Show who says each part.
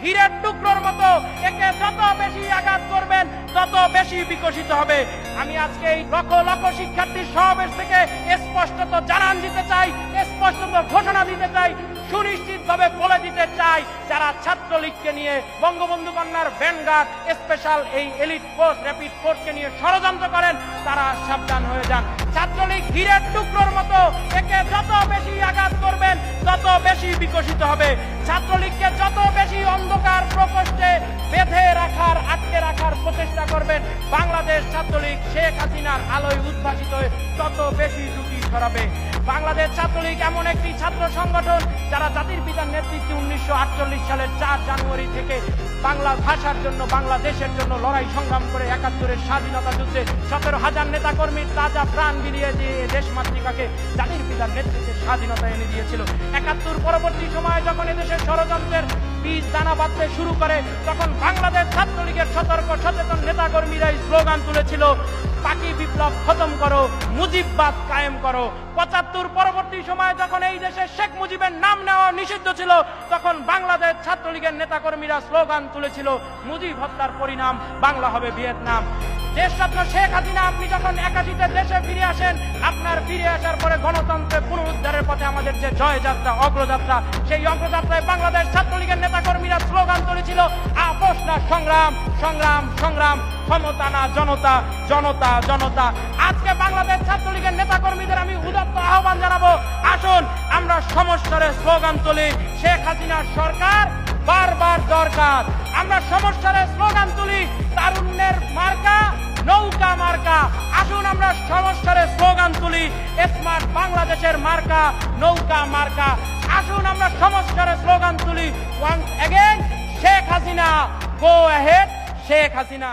Speaker 1: হীরের টুকরোর মতো একে যত বেশি আঘাত করবেন, তত বেশি বিকশিত হবে। আমি আজকে এই লক্ষ লক্ষ শিক্ষার্থীর সমাবেশ থেকে স্পষ্টত জানান দিতে চাই, স্পষ্টত ঘোষণা দিতে চাই বলে দিতে চাই, যারা ছাত্রলীগকে নিয়ে, বঙ্গবন্ধু কন্যার স্পেশাল এই এলিট ফোর্স র্যাপিড ফোর্সকে নিয়ে ষড়যন্ত্র করেন, তারা সাবধান হয়ে যান। ছাত্রলীগ হীরের টুকরোর মতো একে যত বেশি আঘাত করবেন, তত বেশি বিকশিত হবে। ছাত্রলীগকে যত বেশি অন্ধকার প্রকোষ্ঠে বেঁধে আটকে রাখার প্রচেষ্টা করবেন বাংলাদেশ ছাত্রলীগ শেখ হাসিনার আলোয় উদ্ভাসিত তত বেশি দুটি ছড়াবে। বাংলাদেশ ছাত্রলীগ এমন একটি ছাত্র সংগঠন যারা জাতির পিতার নেতৃত্বে উনিশশো আটচল্লিশ সালের চার জানুয়ারি থেকে বাংলা ভাষার জন্য, বাংলাদেশের জন্য লড়াই সংগ্রাম করে একাত্তরের স্বাধীনতা যুদ্ধে সতেরো হাজার নেতা কর্মীর তাজা প্রাণ বিলিয়ে দিয়ে দেশ মাতৃকাকে জাতির পিতার নেতৃত্বে স্বাধীনতা এনে দিয়েছিল। একাত্তর পরবর্তী সময়ে যখন এদেশের ষড়যন্ত্রের বীজ দানা বাঁধতে শুরু করে, তখন বাংলাদেশ ছাত্রলীগের সতর্ক সচেতন নেতাকর্মীরা স্লোগান তুলেছিল পাকি বিপ্লব খতম করো, মুজিববাদ কায়েম করো। পঁচাত্তর পরবর্তী সময়ে যখন এই দেশে শেখ মুজিবের নাম নেওয়া নিষিদ্ধ ছিল, তখন বাংলাদেশ ছাত্রলীগের নেতাকর্মীরা স্লোগান তুলেছিল, মুজিব হত্যার পরিণাম, বাংলা হবে ভিয়েতনাম। দেশরত্ন শেখ হাসিনা, আপনি যখন একাশিতে দেশে ফিরে আসেন, আপনার ফিরে আসার পরে গণতন্ত্রের পুনরুদ্ধারের পথে আমাদের যে জয়যাত্রা, অগ্রযাত্রা, সেই অগ্রযাত্রায় বাংলাদেশ ছাত্রলীগের নেতাকর্মীরা স্লোগান তুলেছিল আপোষ না সংগ্রাম সংগ্রাম সংগ্রাম, ক্ষমতা না জনতা জনতা জনতা। আজকে বাংলাদেশ ছাত্রলীগের নেতাকর্মীদের আমি উদত্ত আহ্বান জানাব, আসুন, আমরা সমস্যারে স্লোগান তুলি। শেখ হাসিনার সরকার বারবার দরকার। আমরা সমস্যারে স্লোগান তুলি তারুণ্যের সমস্যারে স্লোগান তুলি, স্মার্ট বাংলাদেশের মার্কা, নৌকা মার্কা। আসুন আমরা সংস্কারের স্লোগান তুলি। Once again Sheikh Hasina go ahead Sheikh Hasina.